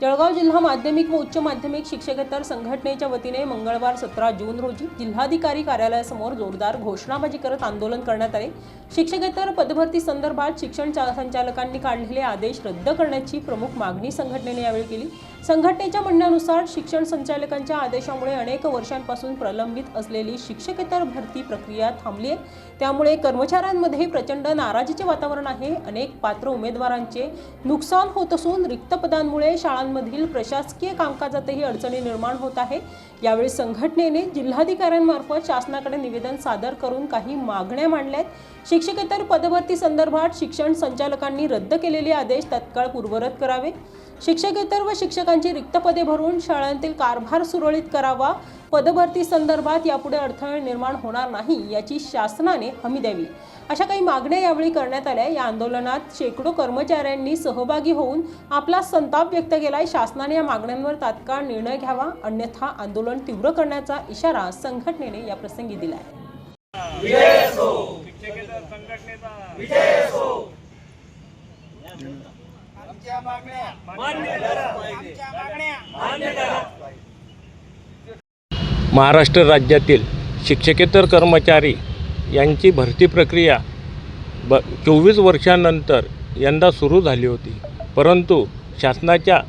जळगाव जिल्हा माध्यमिक व उच्च माध्यमिक शिक्षकेतर संघटनेच्या वतीने मंगळवार सतरा जून रोजी जिल्हाधिकारी कार्यालयासमोर जोरदार घोषणाबाजी करत आंदोलन करण्यात आले. शिक्षकेतर पदभरती संदर्भात शिक्षण संचालकांनी काढलेले आदेश रद्द करण्याची प्रमुख मागणी संघटनेने यावेळी केली. संघटनेच्या म्हणण्यानुसार शिक्षण संचालकांच्या आदेशामुळे अनेक वर्षांपासून प्रलंबित असलेली शिक्षकेतर भरती प्रक्रिया थांबली आहे. त्यामुळे कर्मचाऱ्यांमध्ये प्रचंड नाराजीचे वातावरण आहे. अनेक पात्र उमेदवारांचे नुकसान होत असून रिक्त पदांमुळे शाळांमधील प्रशासकीय कामकाजातही अडचणी निर्माण होत आहे. यावेळी संघटनेने जिल्हाधिकाऱ्यांमार्फत शासनाकडे निवेदन सादर करून काही मागण्या मांडल्या आहेत. शिक्षकेतर पदभरती संदर्भात शिक्षण संचालकांनी रद्द केलेले आदेश तत्काळ पूर्वरत करावे. शिक्षकेतर व शिक्षकांची रिक्त पदे भरून शाळांतील कारभार सुरळीत करावा. पदभरती संदर्भात यापुढे अडथळे निर्माण होणार नाही याची शासनाने हमी द्यावी. अशा काही मागण्या यावेळी करण्यात आल्या. या आंदोलनात शेकडो कर्मचाऱ्यांनी सहभागी होऊन आपला संताप व्यक्त केलाय. शासनाने या मागण्यांवर तात्काळ निर्णय घ्यावा. अन्यथा आंदोलन तीव्र करण्याचा इशारा संघटनेने या प्रसंगी दिलाय. आमच्या मागण्या. मान्य करा. आमच्या मागण्या. मान्य करा. महाराष्ट्र राज्यातील शिक्षकेतर कर्मचारी यांची भरती प्रक्रिया ब चोवीस वर्षानंतर यंदा सुरू झाली होती. परंतु शासनाच्या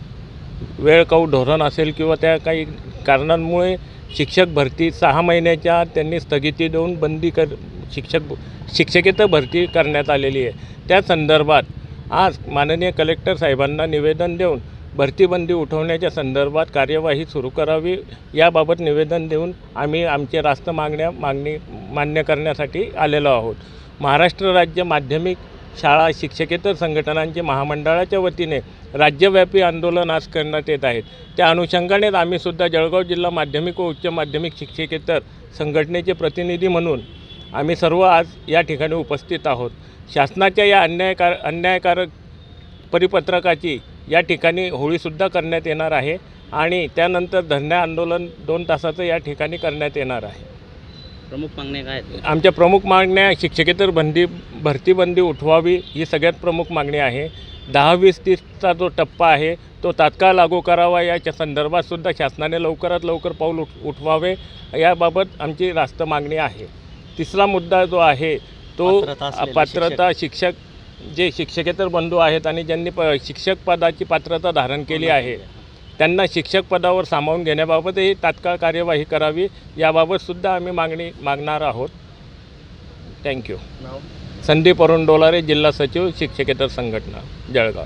वेळकाऊ धोरण असेल किंवा त्या काही कारणांमुळे शिक्षक भरती सहा महिन्याच्या त्यांनी स्थगिती देऊन बंदी कर शिक्षक शिक्षकेतर भरती करण्यात आलेली आहे. त्या संदर्भात आज माननीय कलेक्टर साहेबांना निवेदन देऊन भरतीबंदी उठवण्याच्या संदर्भात कार्यवाही सुरू करावी याबाबत निवेदन देऊन आम्ही आमचे रास्त मागण्या मागणी मान्य करण्यासाठी आलेलो आहोत. महाराष्ट्र राज्य माध्यमिक शाळा शिक्षकेतर संघटनांचे महामंडळाच्या वतीने राज्यव्यापी आंदोलन आज करण्यात येत आहेत त्या अनुषंगानेच आम्हीसुद्धा जळगाव जिल्हा माध्यमिक व उच्च माध्यमिक शिक्षकेतर संघटनेचे प्रतिनिधी म्हणून आम्ही सर्व आज या ठिकाणी उपस्थित आहोत. शासनाच्या या अन्यायकार अन्यायकारक परिपत्रकाची या ठिकाणी होळीसुद्धा करण्यात येणार आहे आणि त्यानंतर धरणे आंदोलन दोन तासाचं या ठिकाणी करण्यात येणार आहे. प्रमुख मागण्या काय आहेत? आमच्या प्रमुख मागण्या शिक्षकेतर बंदी भरतीबंदी उठवावी ही सगळ्यात प्रमुख मागणी आहे. दहा वीस तीसचा जो टप्पा आहे तो तात्काळ लागू करावा याच्या संदर्भात सुद्धा शासनाने लवकरात लवकर पाऊल उठ उठवावे. याबाबत आमची रास्त मागणी आहे. तिसरा मुद्दा जो आहे तो पात्रता शिक्षक. जे शिक्षकेतर बंधू आहेत आणि ज्यांनी प शिक्षक पदाची पात्रता धारण केली आहे त्यांना शिक्षक पदावर सामावून घेण्याबाबतही तात्काळ कार्यवाही करावी याबाबतसुद्धा आम्ही मागणी मागणार आहोत. थँक्यू संदीप अरुण डोलारे जिल्हा सचिव शिक्षकेतर संघटना जळगाव.